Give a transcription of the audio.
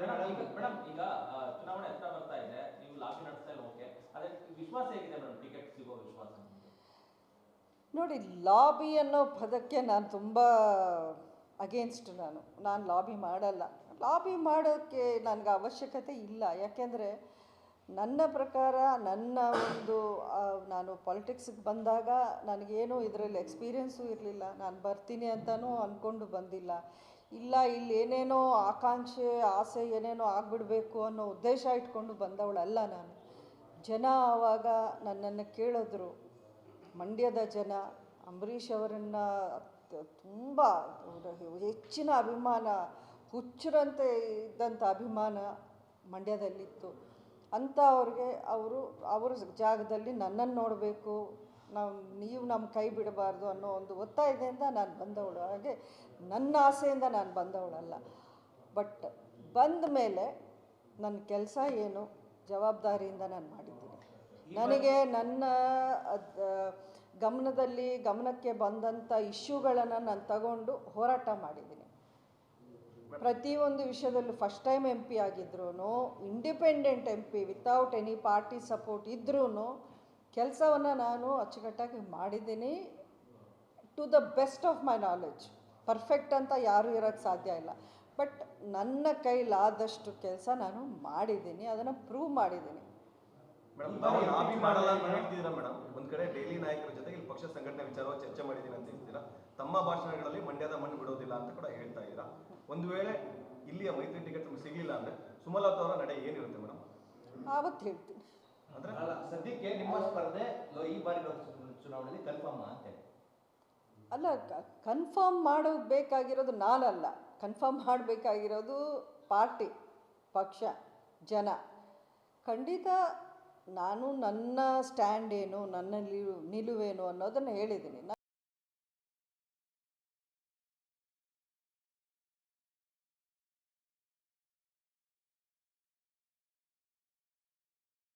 Madam ಈಗ ಚುನಾವಣೆ ಹತ್ರ ಬರ್ತಾ ಇದೆ, ನೀವು ಲಾಬಿ ನಡೆಸ್ತಾ ಓಕೆ, ಅದೇ ವಿಶ್ವಾಸ ಹೇಗಿದೆ ಮೇಡಮ್ ಟಿಕೆಟ್ ಸಿಗೋ ವಿಶ್ವಾಸ? ನೋಡಿ, ಲಾಬಿ ಅನ್ನೋ ಪದಕ್ಕೆ ನಾನು ತುಂಬ ಅಗೇನ್ಸ್ಟ್ ನಾನು. ನಾನು ಲಾಬಿ ಮಾಡಲ್ಲ. ಲಾಬಿ ಮಾಡೋಕ್ಕೆ ನನಗೆ ಅವಶ್ಯಕತೆ ಇಲ್ಲ. ಯಾಕೆಂದರೆ ನನ್ನ ಪ್ರಕಾರ, ನನ್ನ ಒಂದು ನಾನು ಪಾಲಿಟಿಕ್ಸಿಗೆ ಬಂದಾಗ ನನಗೇನು ಇದರಲ್ಲಿ ಎಕ್ಸ್ಪೀರಿಯೆನ್ಸು ಇರಲಿಲ್ಲ. ನಾನು ಬರ್ತೀನಿ ಅಂತಲೂ ಅಂದ್ಕೊಂಡು ಬಂದಿಲ್ಲ. ಇಲ್ಲ, ಇಲ್ಲಿ ಏನೇನೋ ಆಕಾಂಕ್ಷೆ, ಆಸೆ ಏನೇನೋ ಆಗಿಬಿಡ್ಬೇಕು ಅನ್ನೋ ಉದ್ದೇಶ ಇಟ್ಕೊಂಡು ಬಂದವಳಲ್ಲ ನಾನು. ಜನ ಆವಾಗ ನನ್ನನ್ನು ಕೇಳಿದ್ರು. ಮಂಡ್ಯದ ಜನ, ಅಂಬರೀಷ್ ಅವರನ್ನು ತುಂಬ ಹೆಚ್ಚಿನ ಅಭಿಮಾನ, ಹುಚ್ಚರಂತೆ ಇದ್ದಂಥ ಅಭಿಮಾನ ಮಂಡ್ಯದಲ್ಲಿತ್ತು. ಅಂಥವ್ರಿಗೆ ಅವರು, ಅವ್ರ ಜಾಗದಲ್ಲಿ ನನ್ನನ್ನು ನೋಡಬೇಕು ನಾವು ನೀವು ನಮ್ಮ ಕೈ ಬಿಡಬಾರ್ದು ಅನ್ನೋ ಒಂದು ಒತ್ತಾಯದಿಂದ ನಾನು ಬಂದವಳು. ಹಾಗೆ ನನ್ನ ಆಸೆಯಿಂದ ನಾನು ಬಂದವಳಲ್ಲ. ಬಟ್ ಬಂದ ಮೇಲೆ ನನ್ನ ಕೆಲಸ ಏನು? ಜವಾಬ್ದಾರಿಯಿಂದ ನಾನು ಮಾಡಿದ್ದೀನಿ. ನನಗೆ ನನ್ನ ಗಮನದಲ್ಲಿ ಗಮನಕ್ಕೆ ಬಂದಂಥ ಇಶ್ಯೂಗಳನ್ನು ನಾನು ತಗೊಂಡು ಹೋರಾಟ ಮಾಡಿದ್ದೀನಿ. ಪ್ರತಿಯೊಂದು ವಿಷಯದಲ್ಲೂ ಫಸ್ಟ್ ಟೈಮ್ ಎಂ ಪಿ ಆಗಿದ್ರು independent M P without any party support ಇದ್ರೂ ಕೆಲಸವನ್ನು ನಾನು ಅಚ್ಚುಕಟ್ಟಾಗಿ ಮಾಡಿದ್ದೀನಿ to the best of my knowledge perfect ಅಂತ ಯಾರೂ ಇರೋಕ್ಕೆ ಸಾಧ್ಯ ಇಲ್ಲ. ಬಟ್ ನನ್ನ ಕೈಲಾದಷ್ಟು ಕೆಲಸ ನಾನು ಮಾಡಿದ್ದೀನಿ ಅದನ್ನು ಪ್ರೂವ್ ಮಾಡಿದ್ದೀನಿ. ಒಂದ್ ಕಡೆ ಡೈಲಿ ನಾಯಕರ ಜೊತೆ ಇಲ್ಲಿ ಪಕ್ಷ ಸಂಘಟನೆ ವಿಚಾರವಾಗಿ ಚರ್ಚೆ ಮಾಡಿದ್ದೀನಿ ಅಂತ ಹೇಳ್ತೀರಾ? ತಮ್ಮ ಭಾಷಣಗಳಲ್ಲಿ ಮಂಡ್ಯದ ಮಣ್ಣು ಬಿಡೋದಿಲ್ಲ ಅಂತ ಕೂಡ ಹೇಳ್ತಾ ಇದ್ದೀರಾ? ಒಂದು ವೇಳೆ ಇಲ್ಲಿಯ ಮೈತ್ರಿ ಟಿಕೆಟ್ ಸಿಗಲಿಲ್ಲ ಸಿಗ್ಲಿಲ್ಲ ಅಂದ್ರೆ ಸುಮಲತಾ ಅವರ ನಡೆ ಏನಿರುತ್ತೆ ಮೇಡಮ್? ಆವತ್ತು ಹೇಳ್ತೀನಿ. ಅಂದ್ರೆ ಅಲ್ಲ, ಸದ್ಯಕ್ಕೆ ನಿಮ್ಮ ಸ್ಪರ್ಧೆ ಈ ಬಾರಿ ಚುನಾವಣೆಯಲ್ಲಿ ಕನ್ಫರ್ಮ್ ಅಂತ ಅಲ್ಲ ಕನ್ಫರ್ಮ್ ಮಾಡೋದು ಬೇಕಾಗಿರೋದು ನಾನಲ್ಲ. ಕನ್ಫರ್ಮ್ ಮಾಡಬೇಕಾಗಿರೋದು ಪಾರ್ಟಿ, ಪಕ್ಷ, ಜನ. ಖಂಡಿತ ನಾನು ನನ್ನ ಸ್ಟ್ಯಾಂಡ್ ಏನು, ನನ್ನ ನಿಲುವೇನು ಅನ್ನೋದನ್ನು ಹೇಳಿದ್ದೀನಿ.